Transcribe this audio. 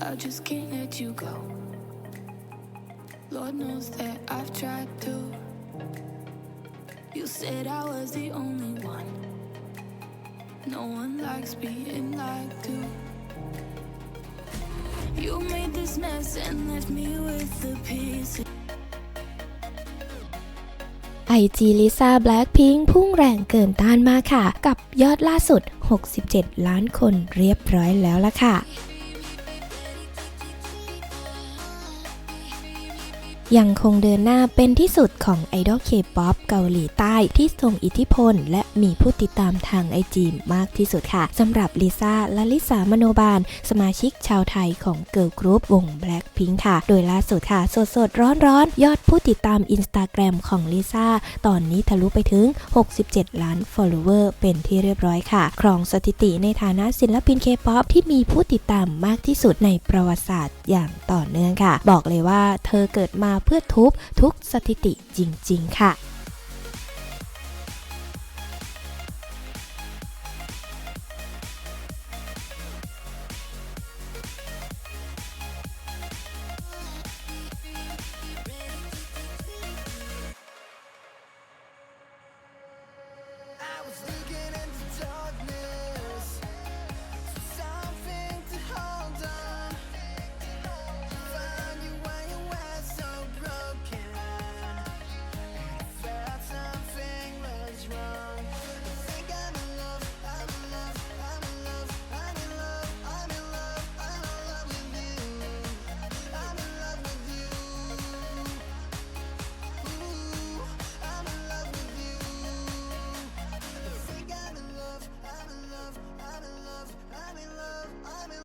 I just can't let you go. Lord knows that I've tried to. You said I was the only one. No one likes being lied to. You made this mess and left me with the pieces. ไอจีลิซ่าแบล็คพิงพุ่งแรงเกินต้านมากค่ะ กับยอดล่าสุด 67 ล้านคนเรียบร้อยแล้วล่ะค่ะ ยังคงเดินหน้าเป็นที่สุดของไอดอลเคป๊อปเกาหลีใต้ที่ทรงอิทธิพล และมีผู้ติดตามทางไอจีมากที่สุดค่ะสำหรับลิซ่าและลิสามโนบาล สมาชิกชาวไทยของเกิร์ลกรุ๊ปวง Blackpink ค่ะ โดยล่าสุดค่ะ สดสดร้อนร้อนยอดผู้ติดตามอินสตาแกรมของลิซ่าตอนนี้ทะลุไปถึง 67 ล้าน follower เป็นที่เรียบร้อยค่ะ ครองสถิติในฐานะศิลปินเคป๊อปที่มีผู้ติดตามมากที่สุดในประวัติศาสตร์อย่างต่อเนื่องค่ะ บอกเลยว่าเธอเกิดมาเพื่อทุบทุกสถิติจริง ๆ ค่ะ